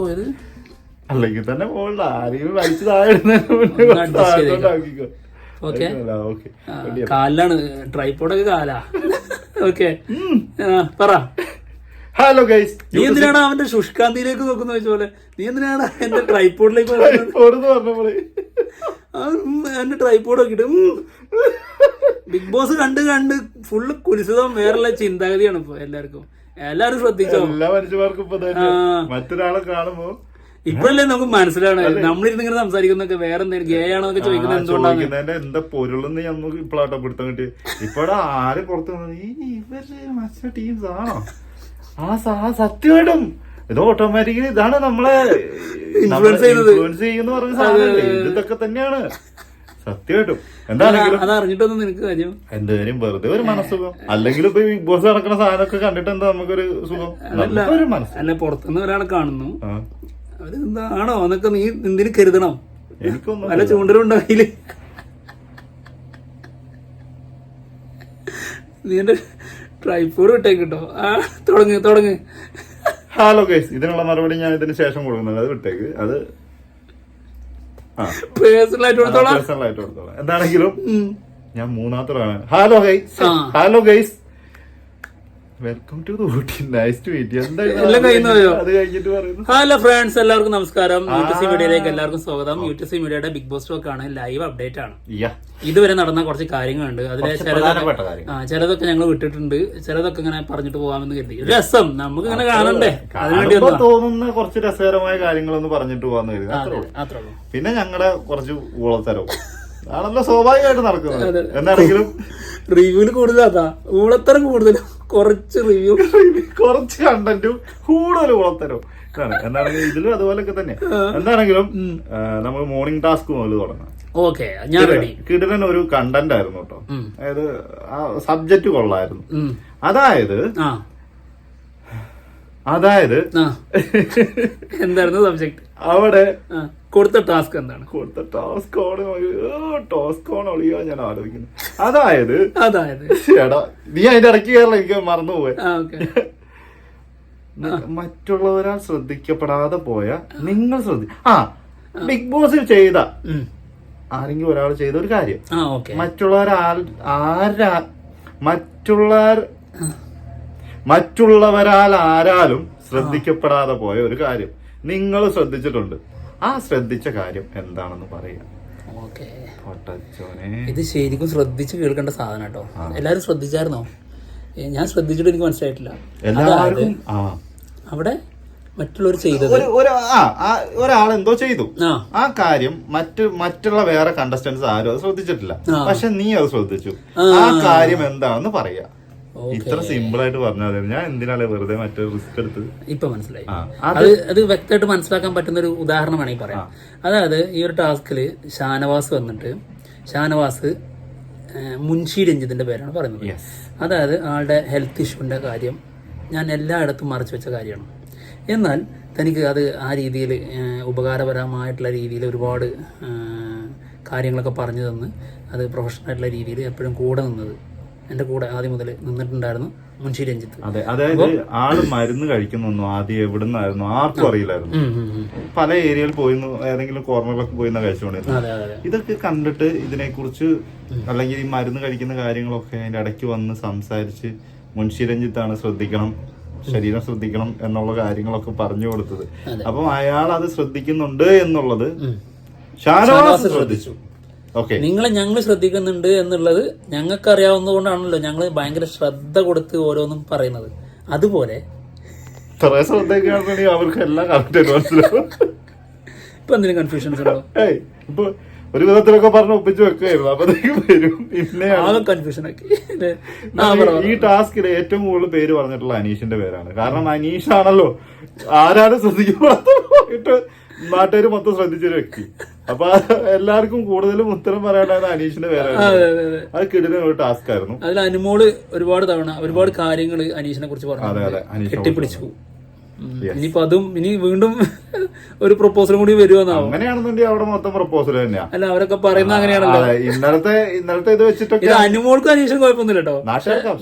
പോയത്? അല്ലെങ്കിൽ തന്നെ പോകണ്ട. ആരെയും വലിച്ചു താഴെ ഓക്കെ കാലാണ് ട്രൈപ്പോഡൊക്കെ കാലാ. ഓക്കെ പറ. ഹലോ ഗൈസ് നീ എന്തിനാണ് അവന്റെ ശുഷ്കാന്തിയിലേക്ക് നോക്കുന്ന പോലെ? നീ എന്തിനാണ് എന്റെ ട്രൈപോഡിലേക്ക് എന്റെ ട്രൈപോഡ് നോക്കിട്ട് ബിഗ് ബോസ് കണ്ട് കണ്ട് ഫുള്ള് കുരിശിതം വേറെ ചിന്താഗതിയാണ് ഇപ്പൊ എല്ലാവർക്കും. എല്ലാരും ശ്രദ്ധിച്ചോ? എല്ലാ മനുഷ്യന്മാർക്കും ഇപ്പൊ മറ്റൊരാളെ കാണുമ്പോ ഇപ്പഴല്ലേ നമുക്ക് മനസ്സിലാണ് നമ്മളിരുന്ന് ഇങ്ങനെ സംസാരിക്കുന്നൊക്കെ വേറെ എന്തെങ്കിലും ഗേ ആണോ എന്നൊക്കെ ചോദിക്കുന്നത് എന്തുകൊണ്ടാണ് എന്താ പൊരുളെന്ന് നമുക്ക് ഇപ്പോഴാട്ടോ പിടുത്തം കിട്ടി ഇപ്പഴാ ആര് പുറത്തു വന്നത്? ഈ ഇവർ മറ്റേ ടീംസ് ആണോ? ആ സത്യമായിട്ടും ഇത് ഓട്ടോമാറ്റിക്കലി ഇതാണ് നമ്മളെ ഇൻഫ്ലുവൻസ് ചെയ്യുന്നത്. ഇൻഫ്ലുവൻസ് ചെയ്യുന്ന പറഞ്ഞ ഇത് ഇതൊക്കെ തന്നെയാണ്. സത്യമായിട്ടും. എന്താണെങ്കിലും നിനക്ക് കാര്യം? എന്തായാലും വെറുതെ ഒരു മനസ്സുഖം. അല്ലെങ്കിൽ ഇപ്പൊ ബിഗ് ബോസ് നടക്കുന്ന സാധനമൊക്കെ കണ്ടിട്ട് എന്താ നമുക്കൊരു സുഖം? നമുക്കൊരു മനസ്സ്. അല്ല പുറത്തുനിന്ന് ഒരാളെ കാണുന്നു. ആ. അവർ എന്താണോ എന്നൊക്കെ നീ എന്തിനു കരുതണം? എനിക്കൊന്നും വല്ല ചൂണ്ടലുണ്ടോ കയ്യിൽ നീ എന്റെ ട്രൈപ്പോഡ് വിട്ടേക്കിട്ടോ ആ തുടങ്ങ് തുടങ്ങ്. ഹലോ ഗൈസ് ഇതിനുള്ള മറുപടി ഞാൻ ഇതിന് ശേഷം കൊടുക്കുന്നുണ്ട്. അത് വിട്ടേക്ക്. അത് പേഴ്സണൽ ആയിട്ട് കൊടുത്തോളാം. പേഴ്സണൽ ആയിട്ട് കൊടുത്തോളാം. എന്താണെങ്കിലും ഞാൻ മൂന്നാമത്തെ hello guys hello guys welcome to Ooty. Nice to meet എല്ലാം അത് കഴിഞ്ഞിട്ട് പറയുന്നു. ഹലോ ഫ്രണ്ട്സ് എല്ലാവർക്കും നമസ്കാരം. യു ടി സി മീഡിയയിലേക്ക് എല്ലാവർക്കും സ്വാഗതം. യു ടി സി മീഡിയയുടെ ബിഗ് ബോസ് ടോക്ക് ആണ്. ലൈവ് അപ്ഡേറ്റ് ആണ്. ഇതുവരെ നടന്ന കുറച്ച് കാര്യങ്ങളുണ്ട്. അതിലെ കുറച്ച് ചിലതൊക്കെ ആ ചിലതൊക്കെ ഞങ്ങൾ വിട്ടിട്ടുണ്ട്. ചിലതൊക്കെ ഇങ്ങനെ പറഞ്ഞിട്ട് പോകാമെന്ന് കരുതി. രസം. നമുക്ക് ഇങ്ങനെ കാണണ്ടേ? അതിനുവേണ്ടി തോന്നുന്ന കുറച്ച് രസകരമായ കാര്യങ്ങളൊന്ന് പറഞ്ഞിട്ട് പോവാന്ന് കരുതി. പിന്നെ ഞങ്ങളുടെ കുറച്ച് ഊളത്തരവും ആണല്ലോ സ്വാഭാവികമായിട്ട് നടക്കുന്നത്. എന്താണെങ്കിലും റിവ്യൂൽ കൂടുതലാ ഊളത്തരം കൂടുതലും. കുറച്ച് റിവ്യൂ കുറച്ച് കണ്ടന്റും കൂടുതൽ ഉളത്തരും എന്താണെങ്കിലും ഇതിലും അതുപോലൊക്കെ തന്നെ. എന്താണെങ്കിലും നമ്മൾ മോർണിംഗ് ടാസ്ക് മുതൽ തുടങ്ങാം. ഓക്കെ ഞാൻ റെഡി കിടിലൻ ഒരു കണ്ടന്റ് ആയിരുന്നു കേട്ടോ. അതായത് ആ സബ്ജക്റ്റ് കൊള്ളായിരുന്നു. അതായത് അതായത് എന്തായിരുന്നു സബ്ജക്ട് അവിടെ കൊടുത്ത ടാസ്ക് എന്താണ്? കൊടുത്ത ടാസ്ക് ടാസ്ക് ഒളിയോ ഞാൻ ആലോചിക്കുന്നത് അതായത് അതായത്? എടാ നീ അതിന്റെ ഇടയ്ക്ക് കയറില്ല എനിക്ക് മറന്നുപോയി മറ്റുള്ളവരാൽ ശ്രദ്ധിക്കപ്പെടാതെ പോയ നിങ്ങൾ ശ്രദ്ധി ആ ബിഗ് ബോസിൽ ചെയ്ത ആരെങ്കിലും ഒരാൾ ചെയ്ത ഒരു കാര്യം. മറ്റുള്ളവരാൽ ആരാ മറ്റുള്ള മറ്റുള്ളവരാൽ ആരാലും ശ്രദ്ധിക്കപ്പെടാതെ പോയ ഒരു കാര്യം. നിങ്ങൾ ശ്രദ്ധിച്ചിട്ടുണ്ട്. ആ ശ്രദ്ധിച്ച കാര്യം എന്താണെന്ന് പറയുക ഇത് ശരിക്കും ശ്രദ്ധിച്ച് കേൾക്കേണ്ട സാധനം കേട്ടോ. എല്ലാരും ശ്രദ്ധിച്ചായിരുന്നോ? ഞാൻ ശ്രദ്ധിച്ചിട്ട് എനിക്ക് മനസ്സിലായിട്ടില്ല. എല്ലാവർക്കും അവിടെ മറ്റുള്ളവർ ചെയ്തത്. ഒരാൾ എന്തോ ചെയ്തു. ആ. കാര്യം മറ്റു മറ്റുള്ള വേറെ കണ്ടസ്റ്റൻസ് ആരും അത് ശ്രദ്ധിച്ചിട്ടില്ല. പക്ഷെ നീ അത് ശ്രദ്ധിച്ചു. ആ. കാര്യം എന്താണെന്ന് പറയാ. ഇത്ര സിമ്പിൾ ആയിട്ട് പറഞ്ഞാൽ ഞാൻ എന്തിനാണ് വെറുതെ മറ്റൊരു റിസ്ക് എടുത്ത് ഇപ്പൊ മനസ്സിലായി. അത് അത് വ്യക്തമായിട്ട് മനസ്സിലാക്കാൻ പറ്റുന്ന ഒരു ഉദാഹരണമാണ് വേണമെങ്കിൽ പറയാം. അതായത് ഈ ഒരു ടാസ്കിൽ ഷാനവാസ് വന്നിട്ട് ഷാനവാസ് മുൻഷി രഞ്ജിത്തിന്റെ പേരാണ് പറയുന്നത്. അതായത് ആളുടെ ഹെൽത്ത് ഇഷ്യൂവിന്റെ കാര്യം ഞാൻ എല്ലായിടത്തും മറച്ചു വെച്ച കാര്യമാണ്. എന്നാൽ തനിക്ക് അത് ആ രീതിയിൽ ഉപകാരപരമായിട്ടുള്ള രീതിയിൽ ഒരുപാട് കാര്യങ്ങളൊക്കെ പറഞ്ഞു തന്ന് അത് പ്രൊഫഷണൽ ആയിട്ടുള്ള രീതിയിൽ എപ്പോഴും കൂടെ നിന്നത് എന്റെ കൂടെ ആദ്യം മുതൽ നിന്നിട്ടുണ്ടായിരുന്നു മുൻഷി രഞ്ജിത്ത്. അതെ അതായത് ആൾ മരുന്ന് കഴിക്കുന്നൊന്നും ആദ്യം എവിടെ നിന്നായിരുന്നു ആർക്കും അറിയില്ലായിരുന്നു. പല ഏരിയയിൽ പോയി ഏതെങ്കിലും കോർണറിലൊക്കെ പോയി കഴിച്ചുകൊണ്ടിരുന്നു ഇതൊക്കെ കണ്ടിട്ട് ഇതിനെക്കുറിച്ച് അല്ലെങ്കിൽ ഈ മരുന്ന് കഴിക്കുന്ന കാര്യങ്ങളൊക്കെ അതിന്റെ ഇടയ്ക്ക് വന്ന് സംസാരിച്ച് മുൻഷി രഞ്ജിത്താണ് ശ്രദ്ധിക്കണം ശരീരം ശ്രദ്ധിക്കണം എന്നുള്ള കാര്യങ്ങളൊക്കെ പറഞ്ഞു കൊടുത്തത്. അപ്പം അയാൾ അത് ശ്രദ്ധിക്കുന്നുണ്ട് എന്നുള്ളത് ഷാനവാസ് ശ്രദ്ധിച്ചു. നിങ്ങളെ ഞങ്ങൾ ശ്രദ്ധിക്കുന്നുണ്ട് എന്നുള്ളത് ഞങ്ങൾക്ക് അറിയാവുന്നതുകൊണ്ടാണല്ലോ ഞങ്ങൾ ഭയങ്കര ശ്രദ്ധ കൊടുത്ത് ഓരോന്നും പറയുന്നത്. അതുപോലെ അവർക്ക് എല്ലാം ഇപ്പൊ എന്തെങ്കിലും കൺഫ്യൂഷൻസ് ഉണ്ടോ? ഏയ് ഇപ്പൊ ഒരു വിധത്തിലൊക്കെ പറഞ്ഞ് ഒപ്പിച്ച് വെക്കുകയായിരുന്നു. അപ്പത്തേക്ക് വരും. പിന്നെ കൺഫ്യൂഷൻ ആ, പറ, പറ. ഈ ടാസ്കിൽ ഏറ്റവും കൂടുതൽ പേര് പറഞ്ഞിട്ടുള്ള അനീഷിന്റെ പേരാണ്. കാരണം അനീഷ് ആണല്ലോ ആരാരും ശ്രദ്ധിക്കപ്പെടാത്ത നാട്ടുകാർ മൊത്തം ശ്രദ്ധിച്ചൊരു വ്യക്തി. അപ്പൊ എല്ലാവർക്കും കൂടുതലും ഉത്തരം പറയാനാണ് അനീഷിന്റെ വേറെ അതെ, കിടിലൻ ഒരു ടാസ്ക് ആയിരുന്നു. അതിൽ അനുമോൾ ഒരുപാട് തവണ ഒരുപാട് കാര്യങ്ങൾ അനീഷിനെ കുറിച്ച് അതെ പറഞ്ഞു അതെ അനീഷ് കെട്ടിപ്പിടിച്ചു. ഇനിയിപ്പോ അതും ഇനി വീണ്ടും ഒരു പ്രൊപ്പോസലും കൂടി വരുമെന്നാവും. അങ്ങനെയാണെന്നുണ്ടെങ്കിൽ അവിടെ മൊത്തം പ്രപ്പോസൽ തന്നെയാ. അല്ല അവരൊക്കെ പറയുന്ന അങ്ങനെയാണല്ലോ. അതെ ഇന്നലത്തെ ഇന്നലത്തെ ഇത് വെച്ചിട്ടൊക്കെ ഇത് അനുമോൾക്കും അനീഷും കുഴപ്പമൊന്നുമില്ല കേട്ടോ.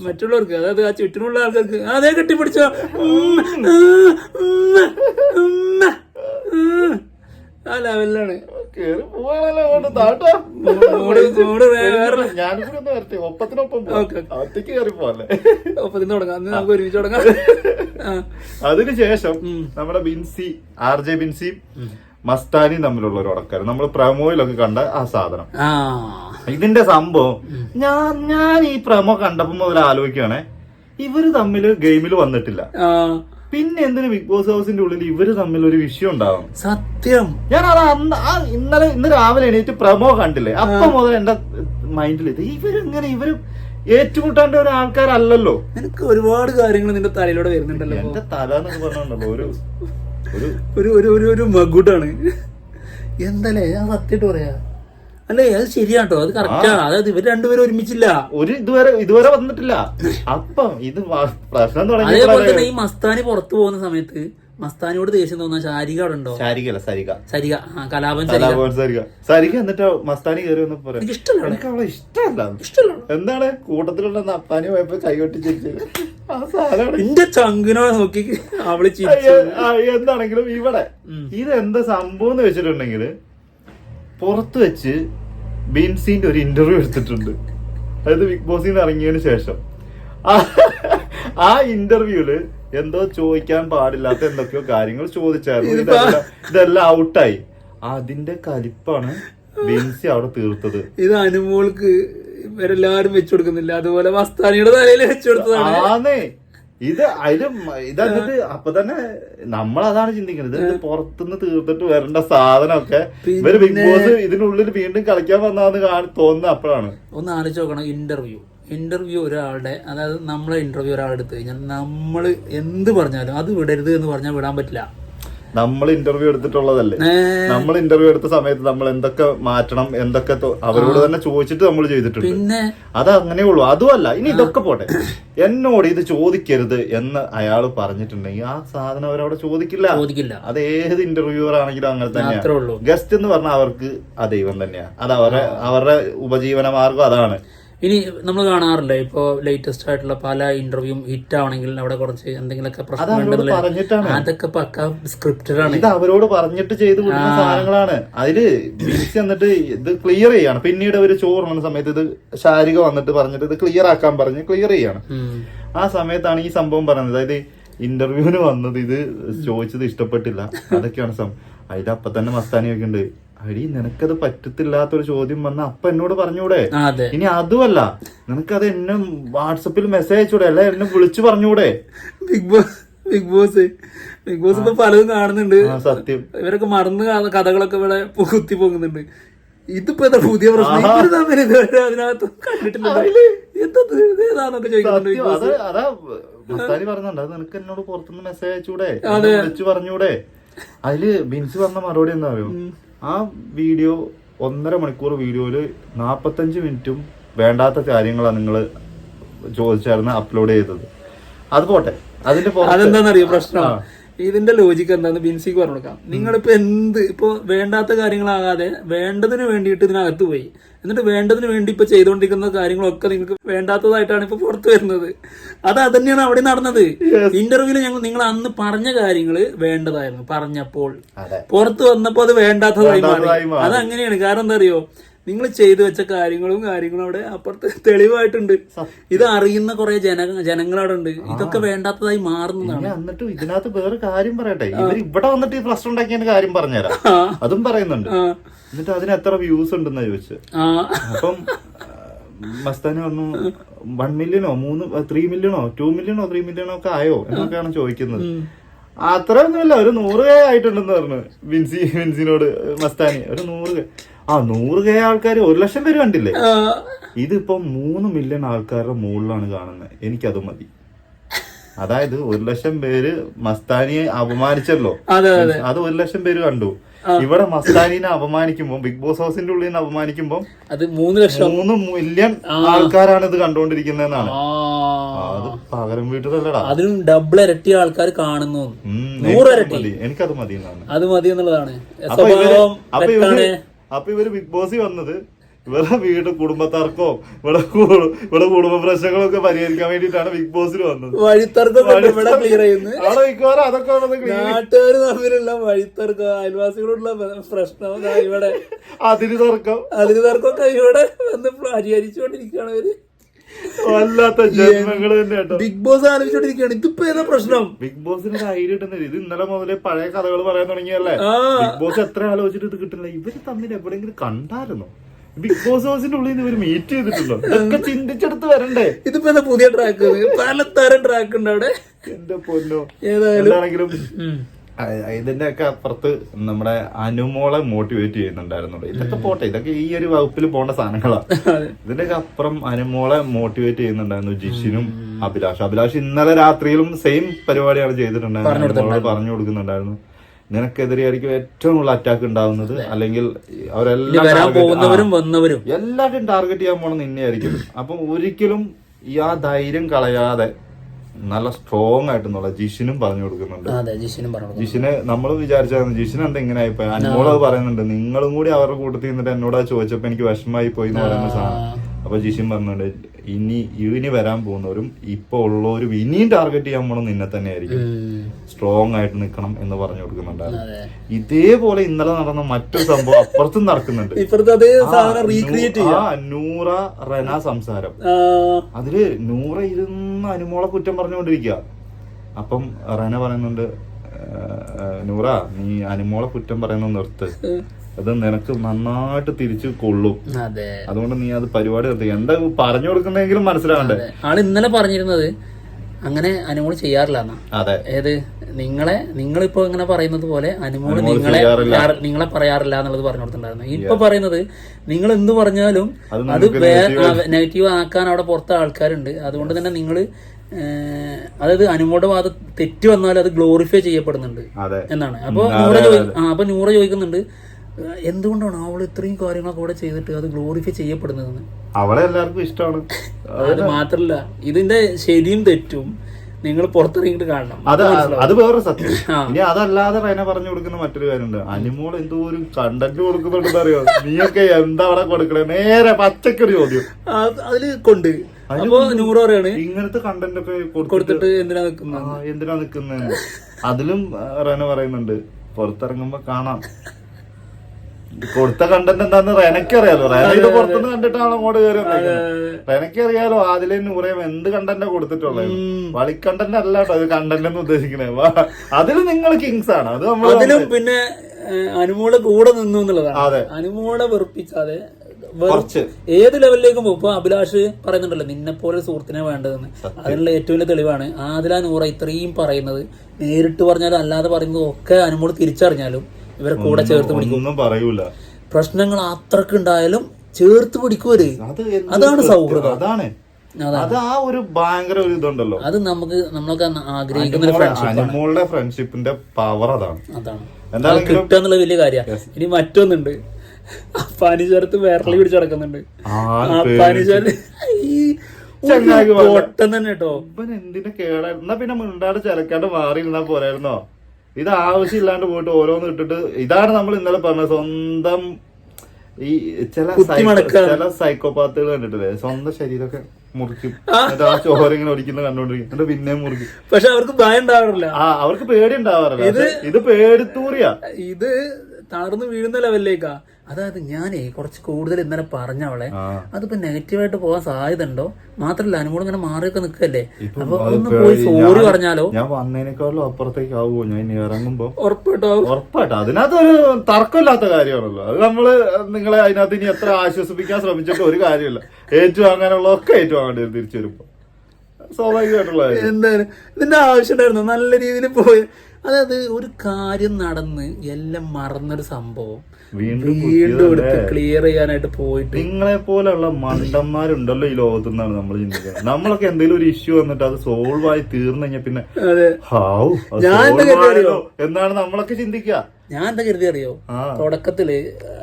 മറ്റുള്ളവർക്ക് അതായത് ആ ചുറ്റിനുള്ള ആൾക്കാർക്ക്. അതേ കെട്ടിപ്പിടിച്ചോ. ഉം, ഉം, ഉം, ഉം. ഉം. ആ ലെവലിലാണ് കേറി പോവാണല്ലോ അങ്ങോട്ട് താട്ടാ. മൂട് മൂട് വേറെ ഞാനും കൂടി ഒന്ന് വരട്ടെ ഒപ്പത്തിനൊപ്പം ഓക്കേ, ഓക്കേ. ഒറ്റയ്ക്ക് കയറി പോവാല്ലേ? ഒപ്പത്തിന് തുടങ്ങാം. നമുക്ക് ഒരുമിച്ച് തുടങ്ങാം. അതിനുശേഷം നമ്മുടെ ബിൻസി ആർ ജെ ബിൻസിയും മസ്താനിയും തമ്മിലുള്ള ഒരു ഉടക്കാരം. നമ്മൾ പ്രമോയിലൊക്കെ കണ്ട ആ സാധനം. ഇതിന്റെ സംഭവം ഞാൻ ഞാൻ ഈ പ്രമോ കണ്ടപ്പോ മുതൽ ആലോചിക്കുകയാണെ ഇവർ തമ്മിൽ ഗെയിമിൽ വന്നിട്ടില്ല. പിന്നെ എന്തിനു ബിഗ് ബോസ് ഹൗസിന്റെ ഉള്ളിൽ ഇവർ തമ്മിൽ ഒരു വിഷയം ഉണ്ടാവും? സത്യം. ഞാൻ അത് അന്ന് ആ ഇന്നലെ ഇന്ന് രാവിലെ എണീറ്റ് പ്രമോ കണ്ടില്ലേ? അപ്പൊ മുതൽ എന്റെ മൈൻഡിൽ ഇത് ഇവരിങ്ങനെ ഇവർ ഏറ്റുമുട്ടേണ്ട ഒരു ആൾക്കാരല്ലല്ലോ? നിനക്ക് ഒരുപാട് കാര്യങ്ങൾ നിന്റെ തലയിലൂടെ വരുന്നുണ്ടല്ലോ. എന്റെ തല എന്നൊക്കെ പറഞ്ഞോ ഒരു ഒരു ഒരു ഒരു ഒരു ഒരു എന്തല്ലേ? ഞാൻ സത്യമായിട്ട് പറയാ. അല്ലേ അത് ശരിയാട്ടോ. അത് കറക്റ്റാണ് അതായത് ഇവർ രണ്ടുപേരും ഒരുമിച്ചില്ല. ഒരു ഇതുവരെ ഇതുവരെ വന്നിട്ടില്ല. അപ്പം ഇത് പ്രശ്നം അതേപോലെ തന്നെ ഈ മസ്താനി പുറത്തു പോകുന്ന സമയത്ത് മസ്താനിയോട് ദേഷ്യം തോന്നുന്ന ശാരിക അവിടെ ഉണ്ടോ? ശാരികല്ല സരിക. സരിക. കലാപൻ സരിക. സരിക. സരിക എന്നിട്ട് മസ്താനി കയറി വന്ന് പറയാം ഇഷ്ടമല്ല. എനിക്ക് അവളെ ഇഷ്ടമല്ല. ഇഷ്ടമല്ല. എന്താണ്? കൂട്ടത്തിലുള്ള നപ്പാനി പോയപ്പോ കൈകൊട്ടി സാധനം എന്റെ ചങ്കിനോ നോക്കി അവൾ ചിരിച്ചു. എന്താണെങ്കിലും ഇവിടെ ഇത് എന്താ സംഭവം എന്ന് വെച്ചിട്ടുണ്ടെങ്കിൽ പുറത്ത് വെച്ച് ബിൻസിന്റെ ഒരു ഇന്റർവ്യൂ എടുത്തിട്ടുണ്ട്. അതായത് ബിഗ് ബോസിൽ നിന്ന് ഇറങ്ങിയതിന് ശേഷം. ആ- ഇന്റർവ്യൂൽ എന്തോ ചോദിക്കാൻ പാടില്ലാത്ത എന്തൊക്കെയോ കാര്യങ്ങൾ ചോദിച്ചായിരുന്നു. ഇതെല്ലാം ഇതെല്ലാം ഔട്ടായി അതിന്റെ കലിപ്പാണ് ബിൻസി അവിടെ തീർത്തത്. ഇത് അനുമോൾക്ക് ഇവരെല്ലാരും വെച്ചു കൊടുക്കുന്നില്ല. അതുപോലെ മസ്താനിയുടെ തലയിൽ വെച്ചു കൊടുത്തതാണ്. ആന്നേ. ഇത് അതിൽ ഇതന്നിട്ട് ഇത് അപ്പൊ തന്നെ നമ്മൾ അതാണ് ചിന്തിക്കുന്നത്. ഇത് പുറത്തുനിന്ന് തീർത്തിട്ട് വരേണ്ട സാധനമൊക്കെ ഇവർ ബിഗ് ബോസ് ഇതിനുള്ളിൽ വീണ്ടും കളിക്കാൻ വന്നാന്ന് തോന്നുന്ന അപ്പോഴാണ്. ഒന്ന് ആലോചിച്ച് നോക്കണം ഇന്റർവ്യൂ ഇന്റർവ്യൂ ഒരാളുടെ അതായത് നമ്മളെ ഇന്റർവ്യൂ ഒരാളെടുത്ത് കഴിഞ്ഞാൽ നമ്മൾ എന്ത് പറഞ്ഞാലും അത് വിടരുത് എന്ന് പറഞ്ഞാൽ വിടാൻ പറ്റില്ല. നമ്മൾ ഇന്റർവ്യൂ എടുത്തിട്ടുള്ളതല്ലേ? നമ്മൾ ഇന്റർവ്യൂ എടുത്ത സമയത്ത് നമ്മൾ എന്തൊക്കെ മാറ്റണം എന്തൊക്കെ അവരോട് തന്നെ ചോദിച്ചിട്ട് നമ്മൾ ചെയ്തിട്ടുണ്ട്. അത് അങ്ങനെ ഉള്ളൂ. അതുമല്ല ഇനി ഇതൊക്കെ പോട്ടെ. എന്നോട് ഇത് ചോദിക്കരുത് എന്ന് അയാൾ പറഞ്ഞിട്ടുണ്ടെങ്കിൽ ആ സാധനം അവരവിടെ ചോദിക്കില്ല. അത് ഏത് ഇന്റർവ്യൂവർ ആണെങ്കിലും അങ്ങനെ തന്നെയാണ് ഗസ്റ്റ് എന്ന് പറഞ്ഞാൽ അവർക്ക് ആ ദൈവം തന്നെയാണ് അത് അവരുടെ അവരുടെ ഉപജീവന മാർഗം അതാണ്. ഇനി നമ്മൾ കാണാറില്ല? ഇപ്പോ ലേറ്റസ്റ്റ് ആയിട്ടുള്ള പല ഇന്റർവ്യൂ ഹിറ്റ് ആവണമെങ്കിൽ അവിടെ കുറച്ച് എന്തെങ്കിലുമൊക്കെ പ്രശ്നം അവരോട് അതൊക്കെ പക്ക സ്ക്രിപ്റ്റഡ് ആണ്. ഇത് അവരോട് പറഞ്ഞിട്ട് ചെയ്ത് കൊടുക്കുന്ന സാധനങ്ങളാണ്. അതിൽ ബിൻസി എന്നിട്ട് ഇത് ക്ലിയർ ചെയ്യാണ്. പിന്നീട് അവർ ചോറുന്ന സമയത്ത് ഇത് ശാരിക വന്നിട്ട് പറഞ്ഞിട്ട് ഇത് ക്ലിയർ ആക്കാൻ പറഞ്ഞ് ക്ലിയർ ചെയ്യാണ്. ആ സമയത്താണ് ഈ സംഭവം പറയുന്നത് അതായത് ഇന്റർവ്യൂവിന് വന്നത് ഇത് ചോദിച്ചത് ഇഷ്ടപ്പെട്ടില്ല. അതൊക്കെയാണ് സംഭവം അതിന്റെ അപ്പൊ തന്നെ മസ്താനി വെക്കുന്നുണ്ട് അടി നിനക്കത് പറ്റത്തില്ലാത്തൊരു ചോദ്യം വന്ന അപ്പ എന്നോട് പറഞ്ഞൂടെ? ഇനി അതുമല്ല നിനക്കത് എന്നെ വാട്സപ്പിൽ മെസ്സേജ് അയച്ചൂടെ അല്ല എന്നെ വിളിച്ചു പറഞ്ഞൂടെ? Big Boss Big Boss Big Boss ഇപ്പൊ പലതും കാണുന്നുണ്ട്. സത്യം. ഇവരൊക്കെ മറന്ന് കാണുന്ന കഥകളൊക്കെ ഇവിടെ കുത്തി പോകുന്നുണ്ട് ഇതിപ്പോ എന്താ പുതിയ പ്രശ്നം? അതിനകത്ത് കണ്ടിട്ടില്ല. ചോദിക്കുന്നുണ്ട് അത് അത് നിനക്ക് എന്നോട് പുറത്തുനിന്ന് മെസ്സേജ് അയച്ചൂടെ? വിളിച്ചു പറഞ്ഞൂടെ? അതിൽ ബിൻസ് പറഞ്ഞ മറുപടി എന്താ അറിയോ? ആ വീഡിയോ ഒന്നര മണിക്കൂർ വീഡിയോയിൽ നാൽപ്പത്തഞ്ച് മിനിറ്റും വേണ്ടാത്ത കാര്യങ്ങളാണ് നിങ്ങൾ ചോദിച്ചായിരുന്നു അപ്ലോഡ് ചെയ്തത്. അത് പോട്ടെ. അതിന്റെ പ്രശ്നമാണ് അതെന്താണെന്നറിയോ പ്രശ്നം. ഇതിന്റെ ലോജിക്ക് എന്താന്ന് ബിൻസിക്ക് പറഞ്ഞു കൊടുക്കാം നിങ്ങളിപ്പോ എന്ത് ഇപ്പൊ വേണ്ടാത്ത കാര്യങ്ങളാകാതെ വേണ്ടതിന് വേണ്ടിയിട്ട് ഇതിനകത്ത് പോയി. എന്നിട്ട് വേണ്ടതിന് വേണ്ടി ഇപ്പൊ ചെയ്തുകൊണ്ടിരിക്കുന്ന കാര്യങ്ങളൊക്കെ നിങ്ങൾക്ക് വേണ്ടാത്തതായിട്ടാണ് ഇപ്പൊ പുറത്തു വരുന്നത്. അത് അതന്നെയാണ് അവിടെ നടന്നത്. ഇന്റർവ്യൂൽ ഞങ്ങൾ നിങ്ങൾ അന്ന് പറഞ്ഞ കാര്യങ്ങൾ വേണ്ടതായിരുന്നു പറഞ്ഞപ്പോൾ. പുറത്തു പുറത്ത് വന്നപ്പോ അത് വേണ്ടാത്തതായി മാറി. അത് അങ്ങനെയാണ് കാരണം എന്താ അറിയോ? നിങ്ങൾ ചെയ്തു വെച്ച കാര്യങ്ങളും കാര്യങ്ങളും അവിടെ അപ്പുറത്ത് തെളിവായിട്ടുണ്ട്. ഇത് അറിയുന്ന കുറെ ജന ജനങ്ങൾ അവിടെ ഉണ്ട് ഇതൊക്കെ വേണ്ടാത്തതായി മാറുന്നതാണ്. എന്നിട്ടും ഇതിനകത്ത് വേറെ കാര്യം പറയട്ടെ. ഇവർ ഇവിടെ വന്നിട്ട് ഈ പ്രശ്നം ഉണ്ടാക്കിയതിന്റെ കാര്യം പറഞ്ഞുതരാം. അതും പറയുന്നുണ്ട്. എന്നിട്ട് അതിന് എത്ര വ്യൂസ് ഉണ്ടെന്ന് ചോദിച്ചു. അപ്പം മസ്താനി പറഞ്ഞു വൺ മില്യണോ മൂന്ന് ത്രീ മില്യണോ ടു മില്യണോ ത്രീ മില്യണോ ഒക്കെ ആയോ എന്നൊക്കെയാണ് ചോദിക്കുന്നത്. അത്രയൊന്നുമില്ല ഒരു നൂറ് ആയിട്ടുണ്ടെന്ന് പറഞ്ഞു വിൻസി വിൻസിനോട് മസ്താനി. ഒരു നൂറ് ആ നൂറ് കെ ആൾക്കാർ ഒരു ലക്ഷം പേര് കണ്ടില്ലേ. ഇതിപ്പോ മൂന്ന് മില്യൺ ആൾക്കാരുടെ മുകളിലാണ് കാണുന്നത് എനിക്കത് മതി. അതായത് ഒരു ലക്ഷം പേര് മസ്താനിയെ അപമാനിച്ചല്ലോ. അതെ ഒരു ലക്ഷം പേര് കണ്ടു. ഇവിടെ മസ്താനിനെ അപമാനിക്കുമ്പോ ബിഗ് ബോസ് ഹൗസിന്റെ ഉള്ളിൽ നിന്ന് അപമാനിക്കുമ്പോ അത് മൂന്ന് ലക്ഷം. മൂന്ന് മില്യൺ ആൾക്കാരാണ് ഇത് കണ്ടോണ്ടിരിക്കുന്നതെന്നാണ്. അത് പകരം വീട്ടിലല്ലടാ. അതിനും ഡബിൾ ഇരട്ടി ആൾക്കാർ കാണുന്നു. നൂറ് ഇരട്ടി. എനിക്കത് മതി എന്നാണ്. അത് മതി എന്നുള്ളതാണ്. അപ്പൊ ഇവർ ഇവർ ഇവർ ബിഗ് ബോസിൽ വന്നത് ഇവരുടെ വീട് കുടുംബത്തർക്കോ ഇവിടെ ഇവിടെ കുടുംബ പ്രശ്നങ്ങളൊക്കെ പരിഹരിക്കാൻ വേണ്ടിട്ടാണ് ബിഗ് ബോസിൽ വന്നത്. വഴിത്തർക്കം ഇവിടെ ക്ലിയർ ചെയ്യുന്നത്. അവിടെ മിക്കവാറും അതൊക്കെ നാട്ടുകാർ തമ്മിലുള്ള വഴിത്തർക്കം അയൽവാസികളോടുള്ള പ്രശ്നം ഇവിടെ അതിന് തർക്കം അതിന് തർക്കമൊക്കെ ഇവിടെ വന്ന് പരിഹരിച്ചുകൊണ്ടിരിക്കുകയാണ് അവർ വല്ലാത്ത ജന്മങ്ങൾ തന്നെ ബിഗ് ബോസ് ആലോചിച്ചോണ്ടിരിക്കുകയാണ്. ഇതിപ്പോ ഏതാ പ്രശ്നം? ബിഗ് ബോസിന് ഒരു ഐഡിയ കിട്ടുന്നില്ല. ഇത് ഇന്നലെ മുതലേ പഴയ കഥകൾ പറയാൻ തുടങ്ങിയല്ലേ ബിഗ് ബോസ് എത്ര ആലോചിച്ചിട്ട് ഇത് കിട്ടുന്നില്ല. ഇവർ തമ്മിൽ എവിടെയെങ്കിലും കണ്ടായിരുന്നോ? ബിഗ് ബോസ് ഹൗസിന്റെ ഉള്ളിൽ നിന്ന് ഇവർ മീറ്റ് ചെയ്തിട്ടുണ്ടോ? ഇതൊക്കെ ചിന്തിച്ചെടുത്ത് വരണ്ടേ? ഇതിപ്പോ എന്താ പുതിയ ട്രാക്ക് പലതരം ട്രാക്ക് ഉണ്ട് അവിടെ എന്റെ പൊന്നോ. ഏതായാലും ഒക്കെ അപ്പുറത്ത് നമ്മുടെ അനുമോളെ മോട്ടിവേറ്റ് ചെയ്യുന്നുണ്ടായിരുന്നുള്ളൂ. ഇതൊക്കെ പോട്ടെ ഇതൊക്കെ ഈ ഒരു വകുപ്പിൽ പോകേണ്ട സാധനങ്ങളാണ് ഒക്കെ അപ്പുറം അനുമോളെ മോട്ടിവേറ്റ് ചെയ്യുന്നുണ്ടായിരുന്നു ജിഷിനും അഭിലാഷ്. അഭിലാഷ് ഇന്നലെ രാത്രിയിലും സെയിം പരിപാടിയാണ് ചെയ്തിട്ടുണ്ടായിരുന്നത്. പറഞ്ഞു കൊടുക്കുന്നുണ്ടായിരുന്നു. നിനക്കെതിരെയായിരിക്കും ഏറ്റവും കൂടുതൽ അറ്റാക്ക് ഉണ്ടാവുന്നത്. അല്ലെങ്കിൽ അവരെല്ലാവരും അവരെല്ലാം വന്നവരും. എല്ലാവരും ടാർഗറ്റ് ചെയ്യാൻ പോണത് നിന്നെയായിരിക്കും. അപ്പൊ ഒരിക്കലും ഈ ആ ധൈര്യം കളയാതെ നല്ല സ്ട്രോങ് ആയിട്ടെന്നുള്ള ജിഷിനും പറഞ്ഞു കൊടുക്കുന്നുണ്ട്. അതെ ജിഷിനും പറഞ്ഞു ജിഷിന് നമ്മൾ വിചാരിച്ചായിരുന്നു ജിഷിന് എന്താ ഇങ്ങനെ ആയിപ്പോയി അത് പറയുന്നുണ്ട്. നിങ്ങളും കൂടി അവരുടെ കൂട്ടത്തിൽ നിന്നിട്ട് എന്നോട് ചോദിച്ചപ്പോ എനിക്ക് വിഷമായി പോയി എന്ന് പറയുന്ന സാധനം. അപ്പൊ ജിഷിൻ പറഞ്ഞിട്ടുണ്ട് ഇനി ഇനി വരാൻ പോകുന്നവരും ഇപ്പൊ ഉള്ളവരും ഇനിയും ടാർഗറ്റ് ചെയ്യാൻ പോണത് നിന്നെ തന്നെ ആയിരിക്കും. സ്ട്രോങ് ആയിട്ട് നിൽക്കണം എന്ന് പറഞ്ഞു കൊടുക്കുന്നുണ്ടായിരുന്നു. ഇതേപോലെ ഇന്നലെ നടന്ന മറ്റൊരു സംഭവം അപ്പുറത്തും നടക്കുന്നുണ്ട്. നൂറ റെന സംസാരം. അതിൽ നൂറ ഇരുന്ന് അനുമോളെ കുറ്റം പറഞ്ഞുകൊണ്ടിരിക്കുക. അപ്പം റെന പറയുന്നുണ്ട് "ഏഹ്, ഏഹ്, നൂറ നീ അനുമോളെ കുറ്റം പറയുന്നത് നിർത്ത്. അത് നിനക്ക് നന്നായിട്ട് തിരിച്ചു കൊള്ളും. അതെ. അതുകൊണ്ട് നീ അത് പരിപാടി നിർത്തി. എന്താ പറഞ്ഞു കൊടുക്കുന്നെങ്കിലും മനസ്സിലാവണ്ടേ? ആണ് ആൾ ഇന്നലെ പറഞ്ഞിരുന്നത് അങ്ങനെ അനുമോൾ ചെയ്യാറില്ല അതെ. ഏത്? നിങ്ങളെ നിങ്ങളിപ്പോ ഇങ്ങനെ പറയുന്നത് പോലെ അനുമോൾ നിങ്ങളെ നിങ്ങളെ പറയാറില്ല എന്നുള്ളത് പറഞ്ഞു കൊടുത്തിട്ടുണ്ടായിരുന്നു. ഇപ്പൊ പറയുന്നത് നിങ്ങൾ എന്ത് പറഞ്ഞാലും അത് നെഗറ്റീവ് ആക്കാൻ അവിടെ പുറത്തെ ആൾക്കാരുണ്ട്. അതുകൊണ്ട് തന്നെ നിങ്ങൾ അതായത് അനുമോടെ വാദം തെറ്റ് വന്നാലും അത് ഗ്ലോറിഫൈ ചെയ്യപ്പെടുന്നുണ്ട് എന്നാണ്. അപ്പൊ നൂറ ചോദി അപ്പൊ നൂറ ചോദിക്കുന്നുണ്ട് "ഏഹ്, എന്തുകൊണ്ടാണ് അവൾ ഇത്രയും കാര്യങ്ങളൊക്കെ അവിടെ ചെയ്തിട്ട് അത് ഗ്ലോറിഫൈ ചെയ്യപ്പെടുന്നതെന്ന്? അവളെ എല്ലാവർക്കും ഇഷ്ടമാണ്. അത് മാത്രല്ല ഇതിന്റെ ശരിയും തെറ്റും നിങ്ങൾ പുറത്തിറങ്ങിയിട്ട് കാണണം. അത് അത് വേറെ സത്യം. ഇനി അതല്ലാതെ റൈന പറഞ്ഞു കൊടുക്കുന്ന മറ്റൊരു കാര്യമുണ്ട്. അനിമോൾ എന്തോ ഒരു കണ്ടന്റ് കൊടുക്കുന്നുണ്ടെന്ന് അറിയോ? നീയൊക്കെ എന്താ അവിടെ കൊടുക്കണേ? നേരെ പച്ചക്കൊരു ചോദ്യം. അതിൽ കൊണ്ട്. അപ്പൊ നൂറ് പറയാണ്. ഇങ്ങനത്തെ കണ്ടന്റ് ഒക്കെ കൊടുത്തിട്ട് കൊടുത്തിട്ട് എന്തിനാ നിക്കുന്നത് എന്തിനാ നിക്കുന്നത് അതിലും റൈന പറയുന്നുണ്ട് പുറത്തിറങ്ങുമ്പോ കാണാം. കൊടുത്ത കണ്ടന്റ് എന്താന്ന് റെനക്ക് അറിയാലോ. റെന ഇത് പുറത്തുനിന്ന് കണ്ടിട്ടാണ് അങ്ങോട്ട് കയറി വന്നേക്കുന്നത്? റെനക്ക് അറിയാലോ നൂറേം എന്ത് കണ്ടന്റ് കൊടുത്തിട്ടുള്ളത്. വളി കണ്ടന്റ് അല്ല കേട്ടോ അത് കണ്ടന്റ് എന്ന് ഉദ്ദേശിക്കുന്നത് അതിൽ നിങ്ങൾ കിങ്സ് ആണ്. അത് നമ്മൾ അതിലും പിന്നെ അനുമോൾ കൂടെ നിന്നു എന്നുള്ളതാണ്. അതെ. അനുമോളെ വെറുപ്പിക്കാതെ വെറു- ഏത് ലെവലിലേക്കും പോകും. അഭിലാഷ് പറയുന്നുണ്ടല്ലോ നിന്നെ പോലെ സുഹൃത്തിനെ വേണ്ടതെന്ന്. അതിനുള്ള ഏറ്റവും വലിയ തെളിവാണ് ആദില നൂറ ഇത്രയും പറയുന്നത്. നേരിട്ട് പറഞ്ഞാലും അല്ലാതെ പറയുന്നതും ഒക്കെ അനുമോൾ തിരിച്ചറിഞ്ഞാലും ഇവരെ കൂടെ ചേർത്ത് പിടിക്കും. ഒന്നും പറയൂല. പ്രശ്നങ്ങൾ അത്രയ്ക്ക് ഉണ്ടായാലും ചേർത്ത് പിടിക്കുവര് അതാണ് സൗഹൃദം. അതാണ്. അത് ആ ഒരു ഭയങ്കര ഒരു ഇതുണ്ടല്ലോ. അത് നമുക്ക് നമ്മളൊക്കെ ആഗ്രഹിക്കുന്ന അനിമോളുടെ ഫ്രണ്ട്ഷിപ്പിന്റെ പവർ അതാണ്. അതാണ്. കിട്ടുക എന്നുള്ള വലിയ കാര്യമാണ് ഇനി മറ്റൊന്നുണ്ട്. അപ്പാനിച്ചേർത്ത് വേറലി പിടിച്ച് നടക്കുന്നുണ്ട്. അപ്പാനിച്ചേർത്ത് ഈ തന്നെ കേട്ടോ. ഇവൻ എന്തിനാ കേടാ? എന്നാ പിന്നെ മിണ്ടാട് ചിലക്കാണ്ട് മാറി ഇരുന്നാ പോരായിരുന്നോ? ഇത് ആവശ്യമില്ലാണ്ട് പോയിട്ട് ഓരോന്ന് ഇട്ടിട്ട് ഇതാണ് നമ്മൾ ഇന്നലെ പറഞ്ഞത് സ്വന്തം ഈ ചില ചില സൈക്കോപാത്തുകൾ കണ്ടിട്ടില്ലേ? സ്വന്തം ശരീരമൊക്കെ മുറിക്കും. ആ. ചോര ഇങ്ങനെ ഒടിക്കുന്ന കണ്ടോണ്ടിരിക്കും എന്നിട്ട് പിന്നെ മുറിക്കും. പക്ഷെ അവർക്ക് ഭയം ഉണ്ടാവാറില്ല. ആ അവർക്ക് പേടി ഉണ്ടാവാറില്ല. ഇത് ഇത് പേടിത്തൂറിയാ. ഇത് തളർന്നു വീഴുന്ന ലെവലിലേക്കാ അതായത് ഞാനേ കുറച്ച് കൂടുതൽ ഇന്നലെ പറഞ്ഞവളെ അവളെ അതിപ്പോ നെഗറ്റീവായിട്ട് പോകാൻ സാധ്യത ഉണ്ടോ മാത്രല്ല അനുമോട് ഇങ്ങനെ മാറിയൊക്കെ നിക്കല്ലേ അപ്പൊ ഒന്ന് പോയി സോറി പറഞ്ഞാലോ? ഞാൻ വന്നതിനേക്കാളും അപ്പുറത്തേക്ക് ആവുമോ ഞാൻ ഇനി ഇറങ്ങുമ്പോ? ഉറപ്പായിട്ടോ. ഉറപ്പായിട്ടോ. അതിനകത്തൊരു തർക്കമില്ലാത്ത കാര്യമാണല്ലോ. അത് നമ്മൾ നിങ്ങളെ അതിനകത്ത് ഇനി എത്ര ആശ്വസിപ്പിക്കാൻ ശ്രമിച്ചിട്ട് ഒരു കാര്യമില്ല. ഏറ്റുവാങ്ങാനുള്ളതൊക്കെ ഏറ്റുവാങ്ങേണ്ടി വരും തിരിച്ചു വരുമ്പോ. സ്വാഭാവികമായിട്ടുള്ള എന്തായാലും ഇതിന്റെ ആവശ്യം ഉണ്ടായിരുന്നു. നല്ല രീതിയിൽ പോയി. അതായത് ഒരു കാര്യം നടന്ന് എല്ലാം മറന്നൊരു സംഭവം. വീണ്ടും എടുത്ത് ക്ലിയർ ചെയ്യാനായിട്ട് പോയിട്ട്. നിങ്ങളെ പോലെയുള്ള മണ്ടന്മാരുണ്ടല്ലോ ഈ ലോകത്ത് നിന്നാണ് നമ്മൾ ചിന്തിക്കുന്നത് നമ്മളൊക്കെ എന്തെങ്കിലും ഒരു ഇഷ്യൂ വന്നിട്ട് അത് സോൾവ് ആയി തീർന്നു കഴിഞ്ഞാൽ പിന്നെ ആയല്ലോ എന്നാണ് നമ്മളൊക്കെ ചിന്തിക്കുക. ഞാൻ എന്താ കരുതി അറിയോ. തുടക്കത്തിൽ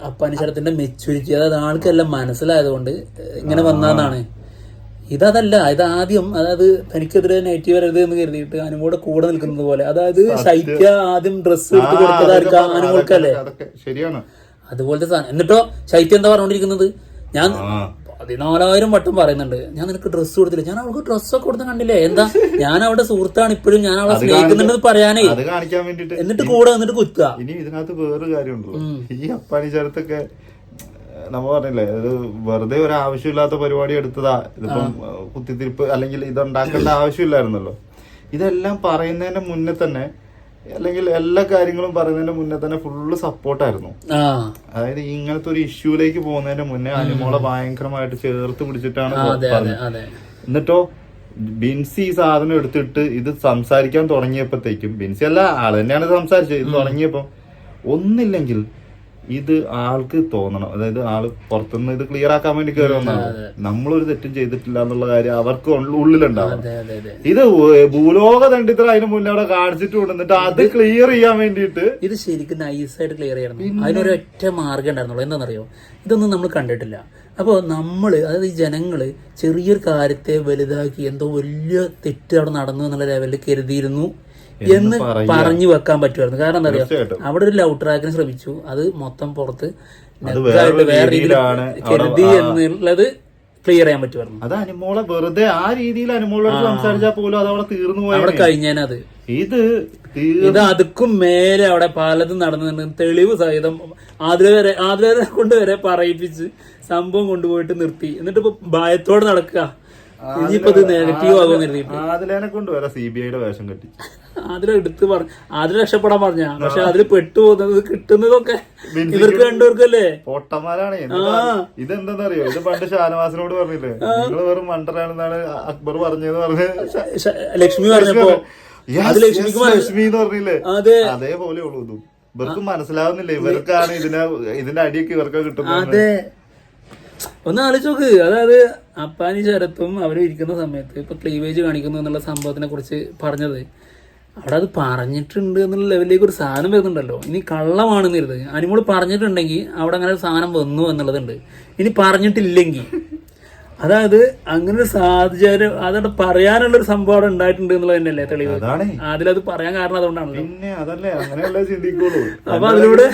അപ്പാനിശ്വരത്തിന്റെ മെച്ചൂരിറ്റി അതായത് ആൾക്കെല്ലാം മനസ്സിലായതുകൊണ്ട് ഇങ്ങനെ വന്നതാണ്. ഇതല്ല ഇത് ആദ്യം അതായത് തനിക്കെതിരെ നെഗറ്റീവ് വരരുത് എന്ന് കരുതിയിട്ട് അനുമോടെ കൂടെ നിൽക്കുന്നത് പോലെ. അതായത് ശൈത്യ ആദ്യം ഡ്രസ്സ് എടുത്ത് കൊടുത്തതായിരിക്കാം അനുമോൾക്കല്ലേ ശരിയാണ്. അതുപോലത്തെ സാധനം. എന്നിട്ടോ ശൈത്യം എന്താ പറഞ്ഞോണ്ടിരിക്കുന്നത്? ഞാൻ പതിനാലായിരം വട്ടം പറയുന്നുണ്ട്. ഞാൻ നിനക്ക് ഡ്രസ്സ് കൊടുത്തില്ല. ഞാൻ അവൾക്ക് ഡ്രസ്സൊക്കെ കൊടുത്ത് കണ്ടില്ലേ? എന്താ? ഞാൻ അവളുടെ സുഹൃത്താണ് ഇപ്പോഴും. ഞാൻ അവളെ സ്നേഹിക്കുന്നുണ്ടെന്ന് പറയാനേ. എന്നിട്ട് കൂടെ എന്നിട്ട് കുത്തുക. ഇനി ഇതിനകത്ത് വേറൊരു കാര്യമുണ്ടല്ലോ. ഈ അപ്പാനി ചരത്തൊക്കെ നമ്മ പറഞ്ഞില്ലേ ഒരു വെറുതെ ഒരു ആവശ്യമില്ലാത്ത പരിപാടി എടുത്തതാ. ഇതിപ്പം കുത്തിത്തിരിപ്പ് അല്ലെങ്കിൽ ഇതുണ്ടാക്കേണ്ട ആവശ്യമില്ലായിരുന്നല്ലോ. ഇതെല്ലാം പറയുന്നതിന്റെ മുന്നേ തന്നെ അല്ലെങ്കിൽ എല്ലാ കാര്യങ്ങളും പറയുന്നതിന്റെ മുന്നേ തന്നെ ഫുള്ള് സപ്പോർട്ടായിരുന്നു അതായത് ഇങ്ങനത്തെ ഒരു ഇഷ്യൂലേക്ക് പോകുന്നതിന്റെ മുന്നേ അനുമോളെ ഭയങ്കരമായിട്ട് ചേർത്ത് പിടിച്ചിട്ടാണ് എന്നിട്ടോ ബിൻസി ഈ സാധനം എടുത്തിട്ട് ഇത് സംസാരിക്കാൻ തുടങ്ങിയപ്പോഴത്തേക്കും ബിൻസി അല്ല ആൾ തന്നെയാണ് സംസാരിച്ചത്. ഇത് തുടങ്ങിയപ്പോ ഒന്നില്ലെങ്കിൽ ഇത് ആൾക്ക് തോന്നണം. അതായത് ആൾ പുറത്തുനിന്ന് ഇത് ക്ലിയർ ആക്കാൻ വേണ്ടി കയറി വന്നാണ് നമ്മളൊരു തെറ്റും ചെയ്തിട്ടില്ല എന്നുള്ള കാര്യം അവർക്ക് ഉള്ള- ഉള്ളിലുണ്ടാവും ഇത് ഭൂലോക ദണ്ഡിത്ര അതിന് മുന്നേ അവിടെ കാണിച്ചിട്ട് കൊണ്ടുവന്നിട്ട് അത് ക്ലിയർ ചെയ്യാൻ വേണ്ടിയിട്ട് ഇത് ശരിക്കും നൈസായിട്ട് ക്ലിയർ ചെയ്യണം അതിനൊരു ഒറ്റ മാർഗം ഉണ്ടായിരുന്നുള്ളൂ. എന്താണെന്നറിയോ? ഇതൊന്നും നമ്മൾ കണ്ടിട്ടില്ല. അപ്പോൾ നമ്മൾ അതായത് ഈ ജനങ്ങൾ ചെറിയൊരു കാര്യത്തെ വലുതാക്കി എന്തോ വലിയ തെറ്റ് അവിടെ നടന്നു എന്നുള്ള ലെവലിൽ കരുതിയിരുന്നു. എന്ന് പറഞ്ഞു വെക്കാൻ പറ്റുമായിരുന്നു. കാരണം എന്താ പറയുക അവിടെ ഒരു ലവ് ട്രാക്കിന് ശ്രമിച്ചു. അത് മൊത്തം പുറത്ത് വേറെ രീതിയിലാണ് കരുതി എന്നുള്ളത് ക്ലിയർ ചെയ്യാൻ പറ്റുമായിരുന്നു. അത് അനുമോളെ വെറുതെ ആ രീതിയിൽ അനുമോളോട് സംസാരിച്ചാൽ പോലും അത് അവിടെ തീർന്നു പോയി അവിടെ കഴിഞ്ഞാനത് ഇത് ഇത് അതുക്കും മേലെ അവിടെ പലതും നടന്നു തെളിവ് സഹിതം ആതിര വരെ ആതിര കൊണ്ട് വരെ പറയിപ്പിച്ച് സംഭവം കൊണ്ടുപോയിട്ട് നിർത്തി. എന്നിട്ട് ഇപ്പൊ ഭയത്തോടെ നടക്കുക. ഇനിയിപ്പോ ഇത് നെഗറ്റീവ് ആകുമെന്ന് കരുതി ആതിലേനെ കൊണ്ട് വരെ സി ബി ഐയുടെ വേഷം കെട്ടി അതിൽ എടുത്ത് പറഞ്ഞു ആദ്യം രക്ഷപ്പെടാൻ പറഞ്ഞ. പക്ഷെ അതിൽ പെട്ടുപോകുന്നത് കിട്ടുന്നതൊക്കെ ഇവർക്ക് രണ്ടുപേർക്കല്ലേ പൊട്ടന്മാരാണ്. ഇതെന്താന്നറിയോ? ഇത് പണ്ട് ഷാനവാസിനോട് പറഞ്ഞില്ലേ? നിങ്ങൾ വെറും മണ്ടനാണെന്നാണ് അക്ബർ പറഞ്ഞത് പറഞ്ഞ് ലക്ഷ്മി പറഞ്ഞപ്പോ ലക്ഷ്മി എന്ന് പറഞ്ഞില്ലേ? അതെ. അതേപോലെ ഉള്ളൂ ഇതും. ഇവർക്ക് മനസ്സിലാവുന്നില്ല? ഇവർക്കാണ് ഇതിനെ ഇതിന്റെ അടിയൊക്കെ ഇവർക്ക് കിട്ടുന്നത്. അതെ. ഒന്ന് ആലോചിച്ച് നോക്ക്. അതായത് അപ്പാനി ശരത്തും അവരും ഇരിക്കുന്ന സമയത്ത് ഇപ്പൊ ക്ലീവേജ് കാണിക്കുന്നു എന്നുള്ള സംഭവത്തിനെ കുറിച്ച് പറഞ്ഞത്. അവിടെ അത് പറഞ്ഞിട്ടുണ്ട് എന്നുള്ള ലെവലിലേക്ക് ഒരു സാധനം വരുന്നുണ്ടല്ലോ. ഇനി കള്ളമാണെന്ന് കരുത്. അനിമോൾ പറഞ്ഞിട്ടുണ്ടെങ്കിൽ അവിടെ അങ്ങനെ ഒരു സാധനം വന്നു എന്നുള്ളതുണ്ട്. ഇനി പറഞ്ഞിട്ടില്ലെങ്കിൽ. അതായത് അങ്ങനെ ഒരു സാഹചര്യം അതവിടെ പറയാനുള്ള ഒരു സംഭവം അവിടെ ഉണ്ടായിട്ടുണ്ട് എന്നുള്ളത് തന്നെയല്ലേ തെളിവ്? അതിലത് പറയാൻ കാരണം അതുകൊണ്ടാണ് പിന്നെ അതല്ലേ അങ്ങനെയല്ലേ ചിന്തിക്കുള്ളൂ. അപ്പൊ അതിലൂടെ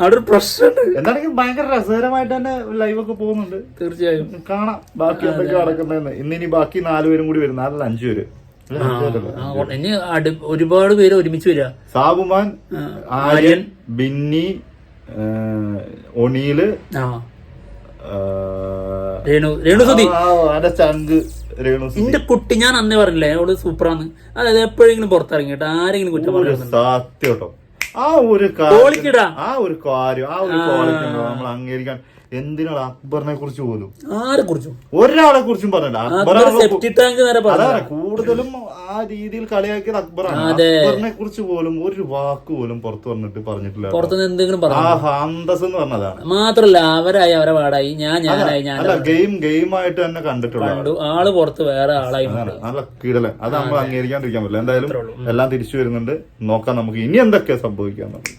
അവിടെ ഒരു പ്രശ്നമുണ്ട്. എന്താണെങ്കിൽ ഭയങ്കര രസകരമായിട്ട് തന്നെ ലൈവ് ഒക്കെ പോകുന്നുണ്ട്. തീർച്ചയായും. കാണാം. ബാക്കി എന്തൊക്കെ നടക്കുന്നതെന്ന്. ഇന്നിനി ബാക്കി നാലുപേരും കൂടി വരുന്ന. നാലല്ല അഞ്ചു പേര്. ഇനി ഒരുപാട് പേര് ഒരുമിച്ച് വരിക. സാബുമാൻ ആര്യൻ ബിന്നി ഒണീൽ രേണു രേണു സുധി. ചങ്ക്. എന്റെ കുട്ടി ഞാൻ അന്നേ പറഞ്ഞില്ലേ അവൾ സൂപ്പറാന്ന്. അതായത് എപ്പോഴെങ്കിലും പുറത്തിറങ്ങിയിട്ട് ആരെങ്കിലും കുറ്റം പറഞ്ഞു സത്യം കേട്ടോ ആ ഒരു കാര്യം ആ ഒരു കാര്യം ആ ഒരു ക്വാളിറ്റി നമ്മൾ അംഗീകരിക്കാൻ എന്തിനാണ് അക്ബറിനെ കുറിച്ച് പോലും? ആരെ കുറിച്ചും? ഒരാളെ കുറിച്ചും പറഞ്ഞില്ല അക്ബർ അതാണ് കൂടുതലും ആ രീതിയിൽ കളിയാക്കിയത് അക്ബറാണ്. അക്ബറിനെ കുറിച്ച് പോലും ഒരു വാക്ക് പോലും പുറത്തു വന്നിട്ട് പറഞ്ഞിട്ടില്ല. പുറത്തുനിന്ന് എന്തെങ്കിലും പറഞ്ഞു? അന്തസ് എന്ന് പറഞ്ഞതാണ്. മാത്രല്ല അവരായി അവരെ പാടായി. ഞാൻ ഞാനായി ഞാൻ ഗെയിം ഗെയിം ആയിട്ട് തന്നെ കണ്ടിട്ടുള്ള ആൾ പുറത്ത് വേറെ ആളായി നല്ല കീടല അത് നമ്മൾ അംഗീകരിക്കാണ്ടിരിക്കാൻ പറ്റില്ല. എന്തായാലും എല്ലാം തിരിച്ചു വരുന്നുണ്ട്. നോക്കാം നമുക്ക് ഇനി എന്തൊക്കെയാ സംഭവിക്കാന്നുള്ളത്